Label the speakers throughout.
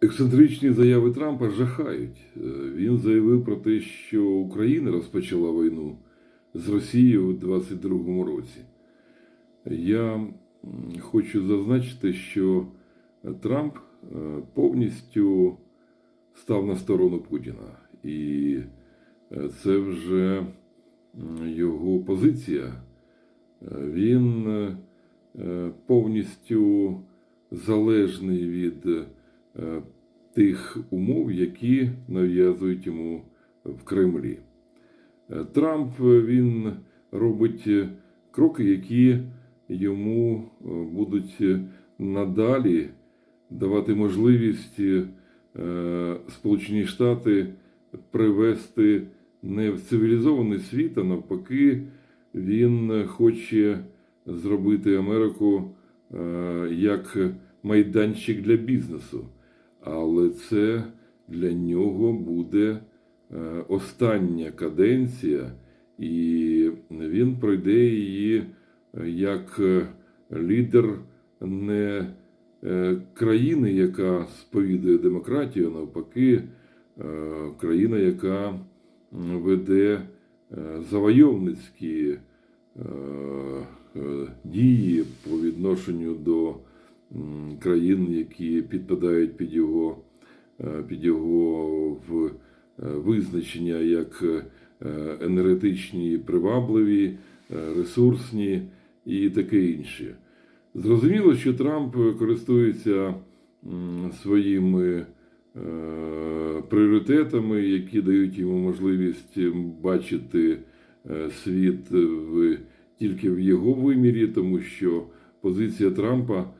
Speaker 1: Ексцентричні заяви Трампа жахають. Е, Він заявив про те, що Україна розпочала війну з Росією у 2022 році. Я хочу зазначити, що Трамп е, повністю став на сторону Путіна. І е, це вже його позиція. Він повністю залежний від тих умов, які нав'язують йому в Кремлі. Е, Трамп е, він робить е, кроки, які йому е, будуть е, надалі давати можливість е, Сполучені Штати привести не в цивілізований світ, а навпаки, він хоче зробити Америку е, як майданчик для бізнесу. Але це для нього буде е, остання каденція, і він пройде її е, як е, лідер не країни, яка сповідує демократію, навпаки, країна, яка веде завойовницькі дії по відношенню до країн, які підпадають під його, е, під його в е, визначення як е, енергетичні, привабливі, ресурсні і таке інше. Зрозуміло, що Трамп користується своїми пріоритетами, які дають йому можливість бачити світ в, тільки в його вимірі, тому що позиція Трампа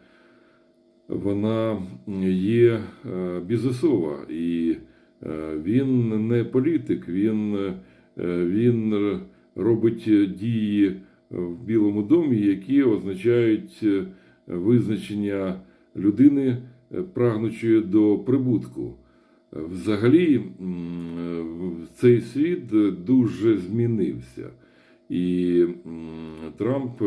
Speaker 1: вона є е, бізнесова, і е, він не політик, він, е, він робить дії в Білому домі, які означають визначення людини, прагнучої до прибутку. Взагалі, цей світ дуже змінився. І Трамп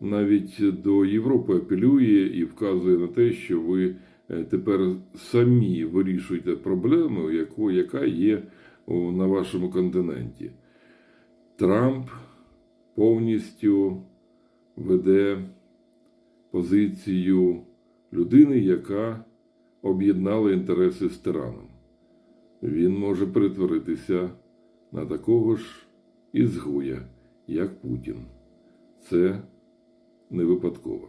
Speaker 1: навіть до Європи апелює і вказує на те, що ви е, тепер самі вирішуєте проблему, яку, яка є на вашому континенті. Трамп повністю веде позицію людини, яка об'єднала інтереси з тираном. Він може перетворитися на такого ж ізгоя, як Путін. Це не випадково.